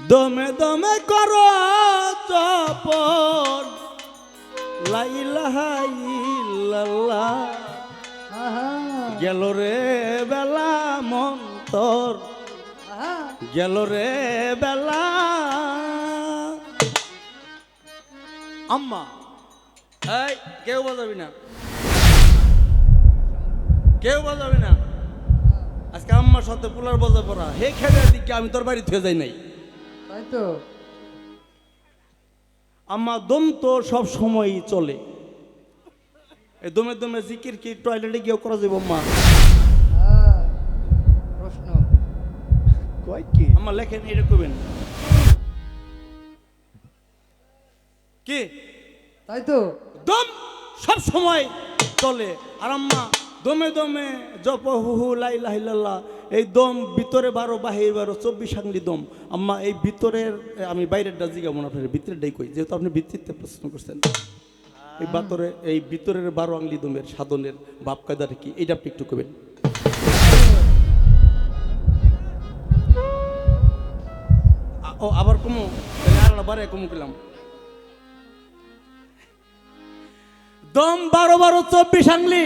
দমে দমে করো আহা গেল রে বেলা মন্তর। গেল রে বেলা। আম্মা, এই, কেউ বাজাবি না। কেউ বাজাবি না। আজকে আম্মার সাথে পোলার বাজা পড়া। হে খেলে দিকে আমি তোর বাড়ি থেকে যাই নাই। তাই তো? আম্মা দম তো সব সময়ই চলে। এই দমে দমে জিকির কি টয়লেটে গিয়েও করা যাব হ্যাঁ প্রশ্ন। কয় কি? আম্মা লেখেন এটা করবেন কি? তাই তো? দম সব সময় চলে। আর আম্মা দমে দমে জপ হু হু লাই লাহিল্লাহ এই দম ভিতরে বারো, বাহির বারো, চব্বিশ আংলি দম। আম্মা, এই ভিতরের, আমি বাইরের ডা জিগাবো না, আপনার ভিতরেরটাই কই। যেহেতু আপনি ভিত্তিতে প্রশ্ন করছেন। এই বাতরে, এই ভিতরের বারো আংলি দমের সাধনের বাপ কায়দাটা কি? এইটা আপনি একটু করবেন ও, আবার কমু? আর বারে কমু পেলাম দম বারো বারো, চব্বিশ আংলি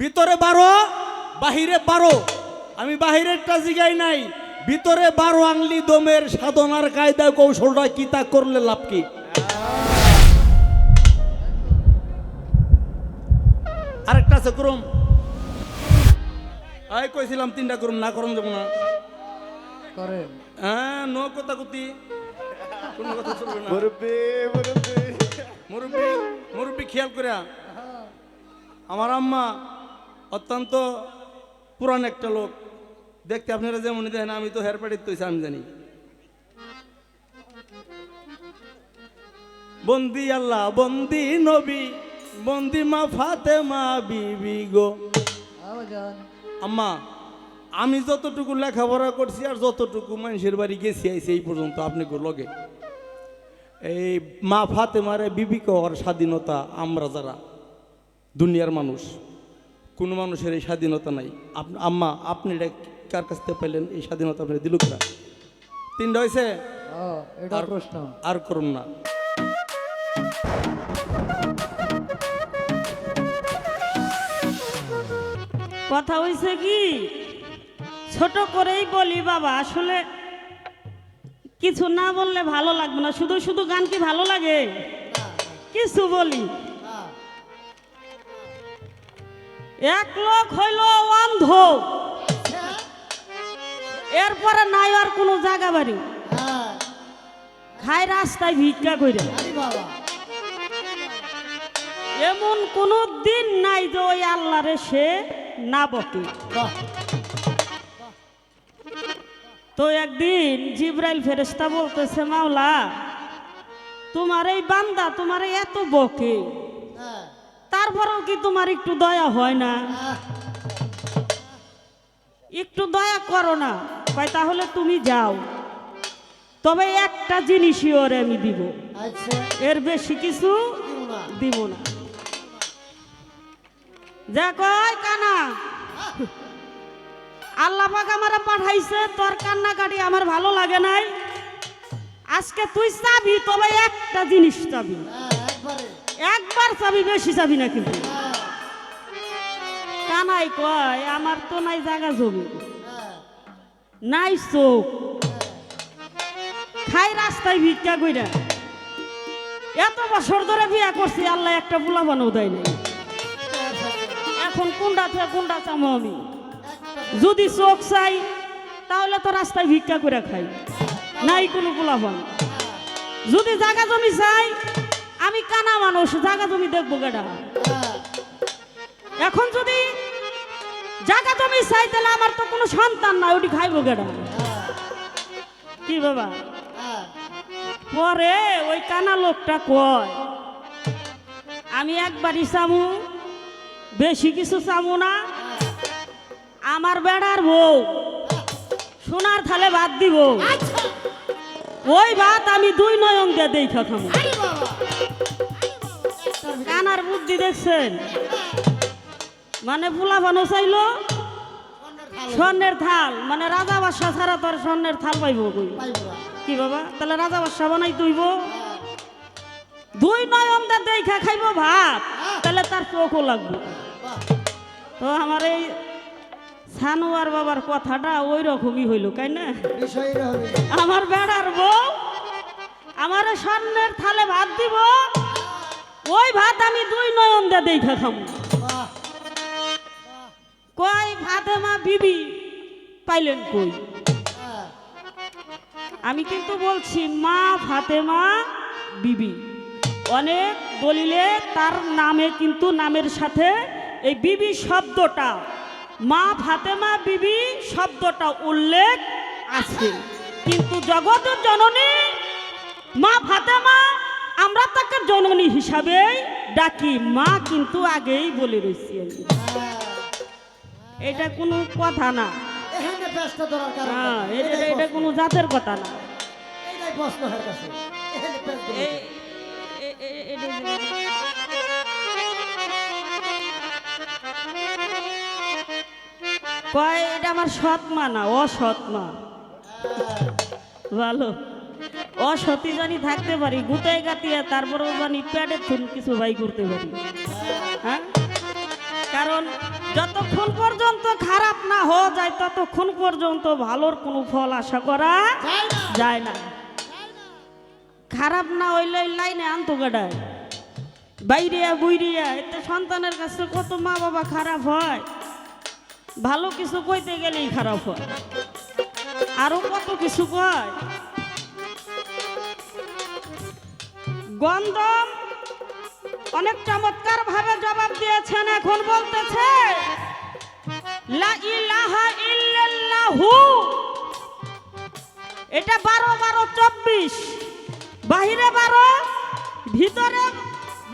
ভিতরে বারো, বাহিরে বারো। আমি বাহিরেরটা জিগাই নাই। ভিতরে বারো আংলি দমের সাধনার কায়দা কৌশলটা কি তা করলে লাভ কি? আরেকটা আছে করুম। আই কইছিলাম তিনটা করুম না করুম যাব না। করেন। হ্যাঁ নো কথা কুতি কোনো কথা চলবে না। মুরব্বি মুরব্বি। মুরব্বী মুরব্বী খেয়াল করে আমার আম্মা অত্যন্ত পুরান একটা লোক। দেখতে আপনারা যেমন দেখেন, আমি তো হেয়ার প্যাডির তৈছি আমি জানি। বন্দি আল্লাহ, বন্দি নবী, বন্দি মা ফাতে মা বিবি গো। আম্মা, আমি যতটুকু লেখাপড়া করছি আর যতটুকু মানুষের বাড়ি গেছি, আইছি এই পর্যন্ত আপনি লগে। এই মা ফাতেমারে বিবি কওয়ার স্বাধীনতা আমরা যারা, দুনিয়ার মানুষ, কোনো মানুষের এই স্বাধীনতা নাই। আম্মা, আপনি কার কাছ থেকে পেলেন এই স্বাধীনতা আপনি দিল কিনা তিনটা হয়েছে আর- প্রশ্ন। আর করুন না। কথা হয়েছে কি? ছোট করেই বলি বাবা আসলে কিছু না বললে ভালো লাগবে না। শুধু শুধু গান কি ভালো লাগে? কিছু বলি। এক লোক হইল অন্ধ। এরপরে নাই আর কোনো জায়গা বাড়ি। খায় রাস্তায় ভিক্ষা করে। এমন কোনো দিন নাই যে ওই আল্লাহরে সে না বকে। তো একদিন জিব্রাইল ফেরেস্তা বলতেছে, মাওলা, তোমার এই বান্দা তোমার এত বকে। তারপরেও কি তোমার একটু দয়া হয় না? একটু দয়া করো না। কয় তাহলে তুমি যাও। তবে একটা জিনিসই ওরে আমি দিব। আচ্ছা। এর বেশি কিছু দিব না। যা কয় কানা। আল্লাহ পাক আমারে পাঠাইছে তোর কান্নাকাটি আমার ভালো লাগে নাই। আজকে তুই চাবি তবে একটা জিনিস চাবি। একবার। চাবি বেশি চাবি না কিন্তু। কানাই কয় আমার তো নাই জায়গা জমি। নাই চোখ। খাই রাস্তায় ভিক্ষা কইরা। এত বছর ধরে বিয়া করছি, আল্লাহ একটা বুলা বানাও দেয় নাই। এখন কোনটা থেকে কোনটা চামো আমি। যদি চোখ চাই, তাহলে তো রাস্তায় ভিক্ষা করে খাই। নাই কোনো পোলাপান যদি জায়গা জমি চাই, আমি কানা মানুষ জায়গা জমি দেখব গেডা এখন যদি জায়গা জমি চাই তাহলে আমার তো কোনো সন্তান নাই ওটি খাইবো গেডা কি বাবা? পরে ওই কানা লোকটা কয় আমি একবারই চামু বেশি কিছু চামু না আমার বেড়ার বউ সোনার থালে ভাত দিব। ওই ভাত আমি দুই নয়ন দিয়ে দেখা খাব কানার বুদ্ধি দেখছেন? মানে ফুলা বানো চাইলো, স্বর্ণের থাল। মানে রাজা বাদশাহ ছাড়া তোর স্বর্ণের থাল পাইব কই? কি বাবা? তাহলে রাজা বাদশাহ বানাই তুইব? দুই নয়ন দা দেখা খাইব ভাত। তাহলে তার চোখও লাগবে। তো আমার এই সানোয়ার বাবার কথাটা ওই রকমই হইল, তাই না? আমার বেড়ার বউ আমার স্বর্ণের থালে ভাত দিব, ওই ভাত আমি দুই নয়ন দা দেখা খাব। কই ফাতেমা বিবি পাইলেন কই? আমি কিন্তু বলছি, মা ফাতেমা বিবি। অনেক দলিলে তার নামে কিন্তু নামের সাথে এই বিবি শব্দটা, মা ফাতেমা বিবি শব্দটা উল্লেখ আছে। কিন্তু জগৎ জননী, মা ফাতেমা, আমরা তাকে জননী হিসাবে ডাকি। মা কিন্তু আগেই বলে রয়েছি এটা কোনো কথা না। এখানে ব্যস্ত ধরার কারণ হ্যাঁ এটা এটা কোনো জাতের কথা না। এটাই প্রশ্ন হের কাছে কয় এটা আমার সৎ মা না অসৎ মা? ভালো। অসতী জানি থাকতে পারি গুতায় গাতিয়া তারপরেও জানি প্যাডের থুন কিছু ভাই করতে পারি। হ্যাঁ? কারণ যতক্ষণ পর্যন্ত খারাপ না হওয়া যায় ততক্ষণ পর্যন্ত ভালোর কোনো ফল আশা করা যায় না। খারাপ না হইলে লাইনে আনতো গাডায় বাইরিয়া বুইরিয়া এতে সন্তানের কাছে কত মা বাবা খারাপ হয়। ভালো কিছু কইতে গেলেই খারাপ হয়। আরও কত কিছু কয়? গন্ধম অনেক চমৎকার ভাবে জবাব দিয়েছেন, এখন বলতেছে এটা বারো বারো চব্বিশ। বাহিরে বারো, ভিতরে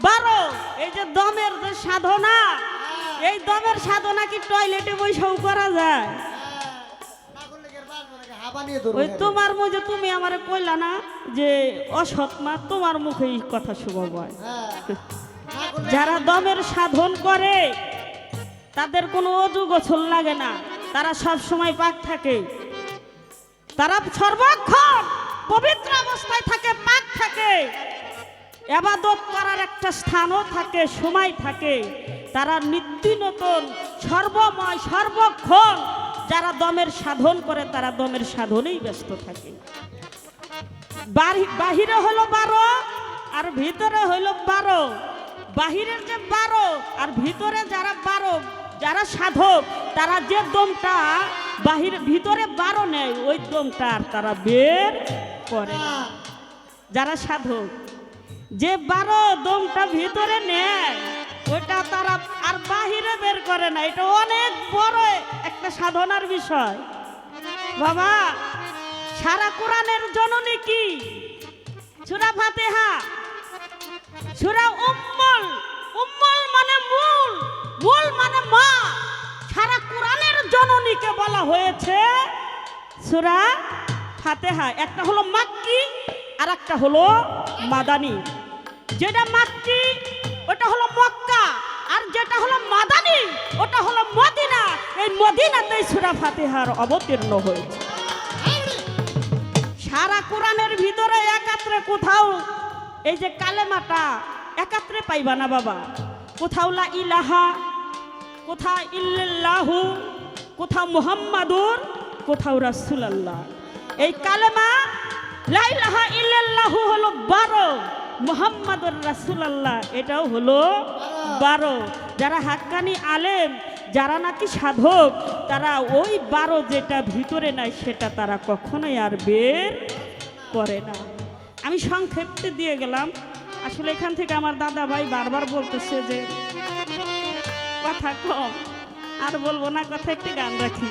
বারো। এই যে দমের যে সাধনা, এই দমের সাধনা কি টয়লেটে বৈশাও করা যায়? ওই তোমার মুখে তুমি আমারে কইলা না যে, অসৎ মা, তোমার মুখে এই কথা শুভ হয় হ্যাঁ। যারা দমের সাধন করে, তাদের কোনো অজু গোছল লাগে না। তারা সব সময় পাক থাকে। তারা সর্বক্ষণ পবিত্র অবস্থায় থাকে, পাক থাকে। এবাদত করার একটা স্থানও থাকে, সময় থাকে। তারা নিত্য নতুন সর্বময়, সর্বক্ষণ যারা দমের সাধন করে, তারা দমের সাধনেই ব্যস্ত থাকে। বাহি- বাহিরে হলো বারো, আর ভিতরে হইল বারো। বাহিরের যে বারো আর ভিতরে যারা বারো, যারা সাধক, তারা যে দমটা বাহির, ভিতরে বারো নেয় ওই দমটা আর তারা বের করে যারা সাধক, যে বারো দমটা ভিতরে নেয়, ওইটা তারা আর বাহিরে বের করে না। এটা অনেক বড় একটা সাধনার বিষয়। বাবা, সারা কোরআনের জননী কি? সুরা ফাতেহা, সুরা উম্মল উম্মল মানে মূল মূল মানে মা। সারা কোরআনের জননীকে বলা হয়েছে সুরা ফাতেহা। একটা হলো মাক্কি আর একটা হলো মাদানি। যেটা মাক্কি, ওটা হলো মক্কা, আর যেটা হলো মাদানি, ওটা হলো মদিনা। এই মদিনাতেই সুরা ফাতেহার অবতীর্ণ হয়েছে। সারা কোরআনের ভিতরে একাত্রে কোথাও এই যে কালেমাটা একাত্রে পাইবা না বাবা। কোথাও লা ইলাহা, কোথাও ইল্লাল্লাহু, কোথাও মুহাম্মাদুর, কোথাও রাসূলুল্লাহ। এই কালেমা লা ইলাহা ইল্লাল্লাহু হলো বারো, মুহাম্মাদুর রাসূলুল্লাহ, এটাও হলো বারো। যারা হাক্কানি আলেম, যারা নাকি সাধক, তারা ওই বারো যেটা ভিতরে নাই, সেটা তারা কখনোই আর বের করে না। আমি সংক্ষেপে দিয়ে গেলাম। আসলে এখান থেকে আমার দাদা ভাই বারবার বলতেছে যে, কথা কম। আর বলব না, কথা একটি গান রাখি।